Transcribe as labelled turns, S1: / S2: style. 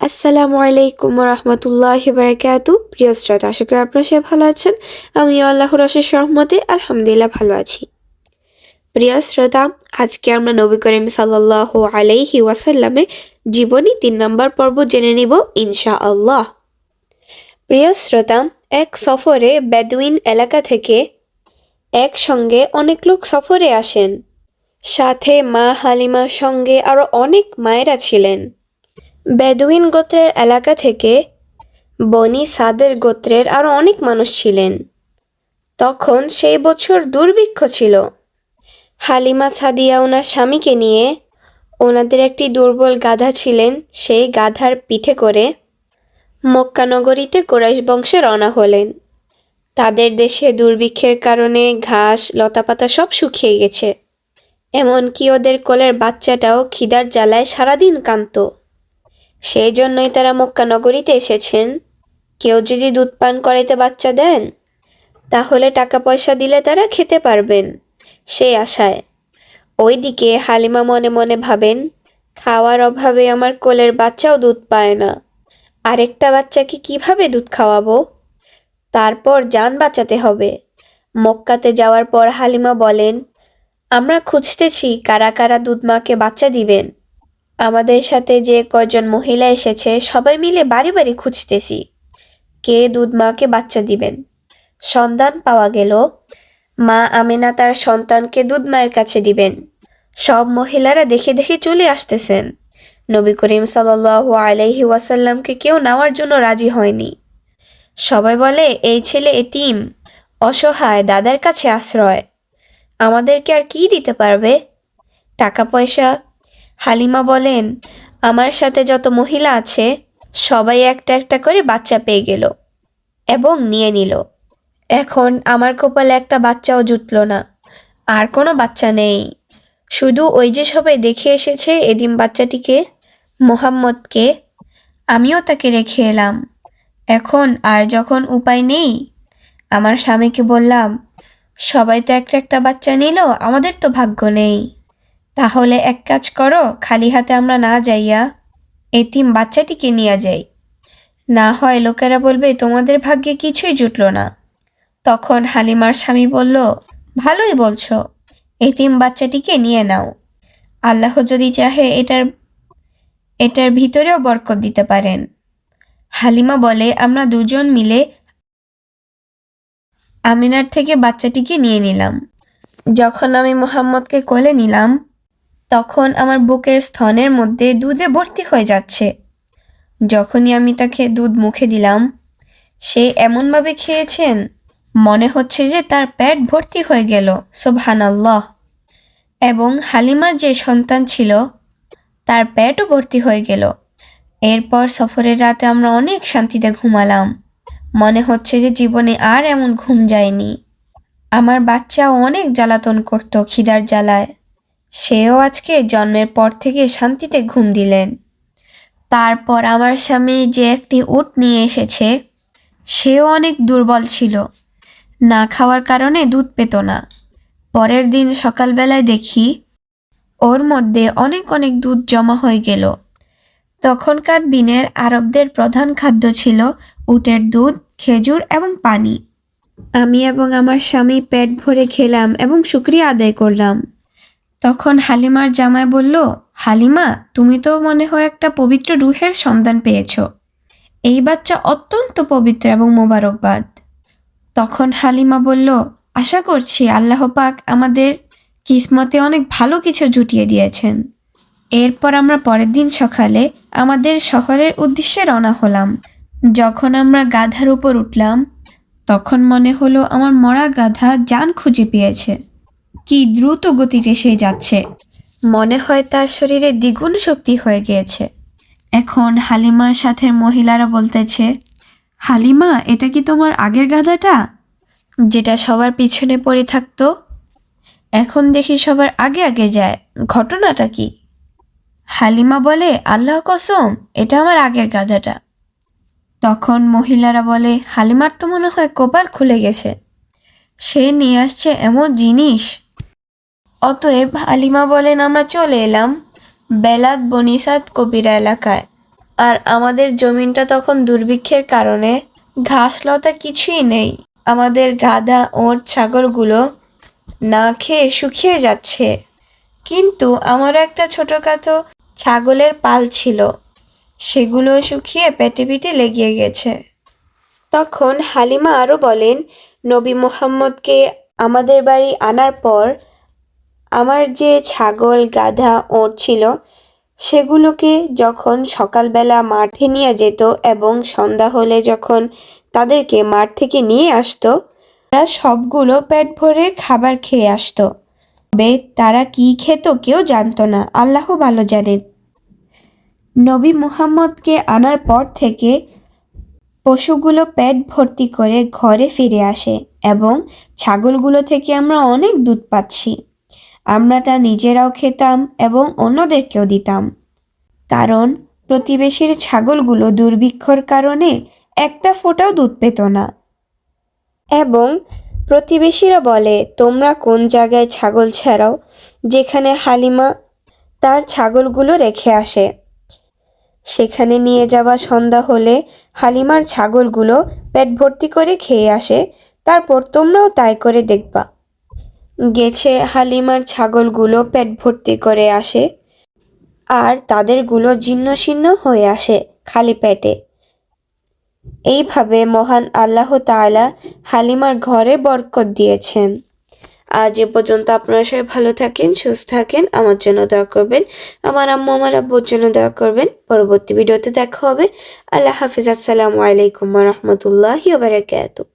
S1: আসসালামু আলাইকুম রহমতুল্লাহ বারকাতু। প্রিয় শ্রোতা, আশা করি আপনারা সবাই ভালো আছেন। আমি আল্লাহ অশেষ রহমতে আলহামদুলিল্লাহ ভালো আছি। প্রিয় শ্রোতা, আজকে আমরা নবী করিম সাল্লাহ আলাইহি ওয়াসাল্লামের জীবনী তিন নম্বর পর্ব জেনে নিব ইনশা আল্লাহ প্রিয় শ্রোতা, এক সফরে বেদুইন এলাকা থেকে একসঙ্গে অনেক লোক সফরে আসেন। সাথে মা হালিমার সঙ্গে আরও অনেক মায়েরা ছিলেন। বেদুইন গোত্রের এলাকা থেকে বনি সাদের গোত্রের আরও অনেক মানুষ ছিলেন। তখন সেই বছর দুর্ভিক্ষ ছিল। হালিমা সাদিয়া ওনার স্বামীকে নিয়ে ওনাদের একটি দুর্বল গাধা ছিলেন। সেই গাধার পিঠে করে মক্কানগরীতে কোরাইশ বংশে রওনা হলেন। তাদের দেশে দুর্ভিক্ষের কারণে ঘাস, লতাপাতা সব শুকিয়ে গেছে। এমনকি ওদের কোলের বাচ্চাটাও খিদার জ্বালায় সারাদিন কাঁদতো। সেই জন্যই তারা মক্কা নগরীতে এসেছেন। কেউ যদি দুধ পান করাইতে বাচ্চা দেন, তাহলে টাকা পয়সা দিলে তারা খেতে পারবেন, সেই আশায়। ওইদিকে হালিমা মনে মনে ভাবেন, খাওয়ার অভাবে আমার কোলের বাচ্চাও দুধ পায় না। আরেকটা বাচ্চাকে কীভাবে দুধ খাওয়াবো? তারপর যান বাঁচাতে হবে। মক্কাতে যাওয়ার পর হালিমা বলেন, আমরা খুঁজতেছি কারা কারা দুধ মাকে বাচ্চা দিবেন। আমাদের সাথে যে কয়জন মহিলা এসেছে, সবাই মিলে বাড়ি বাড়ি খুঁজতেছি। কে দুধ মাকে বাচ্চা দিবেন? সন্তান পাওয়া গেল। মা আমেনা তার সন্তানকে দুধ মায়ের কাছে দিবেন। সব মহিলারা দেখে দেখে চলে আসতেছেন। নবী করিম সাল্লাল্লাহু আলাইহি ওয়াসাল্লামকে কেউ নেওয়ার জন্য রাজি হয়নি। সবাই বলে, এই ছেলে এতিম, অসহায়, দাদার কাছে আশ্রয়। আমাদেরকে আর কি দিতে পারবে? টাকা পয়সা হালিমা বলেন, আমার সাথে যত মহিলা আছে, সবাই একটা একটা করে বাচ্চা পেয়ে গেল এবং নিয়ে নিল। এখন আমার কপালে একটা বাচ্চাও জুটল না। আর কোনো বাচ্চা নেই। শুধু ওই যে সবাই দেখে এসেছে এদিন বাচ্চাটিকে, মোহাম্মদকে। আমিও তাকে রেখে এলাম। এখন আর যখন উপায় নেই, আমার স্বামীকে বললাম, সবাই তো একটা একটা বাচ্চা নিল, আমাদের তো ভাগ্য নেই। তাহলে এক কাজ করো, খালি হাতে আমরা না যাইয়া এতিম বাচ্চাটিকে নিয়ে যাই। না হয় লোকেরা বলবে, তোমাদের ভাগ্যে কিছুই জুটল না। তখন হালিমার স্বামী বলল, ভালোই বলছো, এতিম বাচ্চাটিকে নিয়ে নাও। আল্লাহ যদি চাহে এটার এটার ভিতরেও বরকত দিতে পারেন। হালিমা বলে, আমরা দুজন মিলে আমিনার থেকে বাচ্চাটিকে নিয়ে নিলাম। যখন আমি মোহাম্মদকে কোলে নিলাম তখন আমার বুকের স্তনের মধ্যে দুধে ভর্তি হয়ে যাচ্ছে। যখনই আমি তাকে দুধ মুখে দিলাম, সে এমনভাবে খেয়েছেন, মনে হচ্ছে যে তার পেট ভর্তি হয়ে গেল, সোবহানাল্লাহ। এবং হালিমার যে সন্তান ছিল, তার পেটও ভর্তি হয়ে গেল। এরপর সফরের রাতে আমরা অনেক শান্তিতে ঘুমালাম। মনে হচ্ছে যে জীবনে আর এমন ঘুম যায়নি। আমার বাচ্চাও অনেক জ্বালাতন করত খিদার জ্বালায়। সেও আজকে জন্মের পর থেকে শান্তিতে ঘুম দিলেন। তারপর আমার স্বামী যে একটি উট নিয়ে এসেছে, সেও অনেক দুর্বল ছিল। না খাওয়ার কারণে দুধ পেত না। পরের দিন সকালবেলায় দেখি, ওর মধ্যে অনেক অনেক দুধ জমা হয়ে গেল। তখনকার দিনের আরবদের প্রধান খাদ্য ছিল উটের দুধ, খেজুর এবং পানি। আমি এবং আমার স্বামী পেট ভরে খেলাম এবং শুক্রিয়া আদায় করলাম। তখন হালিমার জামাই বলল, হালিমা, তুমি তো মনে হয় একটা পবিত্র রুহের সন্ধান পেয়েছ। এই বাচ্চা অত্যন্ত পবিত্র এবং মোবারকবাদ। তখন হালিমা বলল, আশা করছি আল্লাহ পাক আমাদের কিসমতে অনেক ভালো কিছু জুটিয়ে দিয়েছেন। এরপর আমরা পরের দিন সকালে আমাদের শহরের উদ্দেশ্যে রওনা হলাম। যখন আমরা গাধার উপর উঠলাম, তখন মনে হলো আমার মরা গাধা যান খুঁজে পেয়েছে। কি দ্রুত গতিতে সে যাচ্ছে। মনে হয় তার শরীরে দ্বিগুণ শক্তি হয়ে গিয়েছে। এখন হালিমার সাথে মহিলারা বলতেছে হালিমা এটা কি তোমার আগের গাধাটা? যেটা সবার পিছনে পড়ে থাকতো। এখন দেখি সবার আগে আগে যায়। ঘটনাটা কি? হালিমা বলে আল্লাহ কসম এটা আমার আগের গাধাটা। তখন মহিলারা বলে হালিমার তো মনে হয় কপাল খুলে গেছে। সে নিয়ে আসছে এমন জিনিস অতএব হালিমা বলেন, আমরা চলে এলাম বেলাত বনিসাদ কবিরা এলাকায়। আর আমাদের জমিনটা তখন দুর্ভিক্ষের কারণে ঘাসলতা কিছুই নেই। আমাদের গাধা ওট ছাগলগুলো না খেয়ে শুকিয়ে যাচ্ছে। কিন্তু আমার একটা ছোটোখাটো ছাগলের পাল ছিল। সেগুলো শুকিয়ে পেটে পিটে লেগে গেছে। তখন হালিমা আরও বলেন, নবী মোহাম্মদকে আমাদের বাড়ি আনার পর আমার যে ছাগল, গাধা, ওঁট ছিল, সেগুলোকে যখন সকালবেলা মাঠে নিয়ে যেত এবং সন্ধ্যা হলে যখন তাদেরকে মাঠ থেকে নিয়ে আসতো, তারা সবগুলো পেট ভরে খাবার খেয়ে আসতো। তবে তারা কি খেত কেউ জানতো না, আল্লাহ ভালো জানেন নবী মুহাম্মদকে আনার পর থেকে পশুগুলো পেট ভর্তি করে ঘরে ফিরে আসে এবং ছাগলগুলো থেকে আমরা অনেক দুধ পাচ্ছি। আমরা তা নিজেরাও খেতাম এবং অন্যদেরকেও দিতাম। কারণ প্রতিবেশীর ছাগলগুলো দুর্ভিক্ষর কারণে একটা ফোঁটাও দুধ পেত না। এবং প্রতিবেশীরা বলে, তোমরা কোন জায়গায় ছাগল ছাড়াও যেখানে হালিমা তার ছাগলগুলো রেখে আসে? সেখানে নিয়ে যাওয়া সন্ধ্যা হলে হালিমার ছাগলগুলো পেট ভর্তি করে খেয়ে আসে, তারপর তোমরাও তাই করে দেখবা। গেছে হালিমার ছাগলগুলো পেট ভর্তি করে আসে, আর তাদেরগুলো জীর্ণ শীর্ণ হয়ে আসে খালি পেটে। এইভাবে মহান আল্লাহ তাআলা হালিমার ঘরে বরকত দিয়েছেন। আজ এ পর্যন্ত আপনারা সবাই ভালো থাকেন, সুস্থ থাকেন। আমার জন্য দোয়া করবেন, আমার আম্মু, আমার আব্বুর জন্য দোয়া করবেন। পরবর্তী ভিডিওতে দেখা হবে। আল্লাহ হাফিজ। আসসালামু আলাইকুম রহমতুল্লাহি বারাকাতুহ।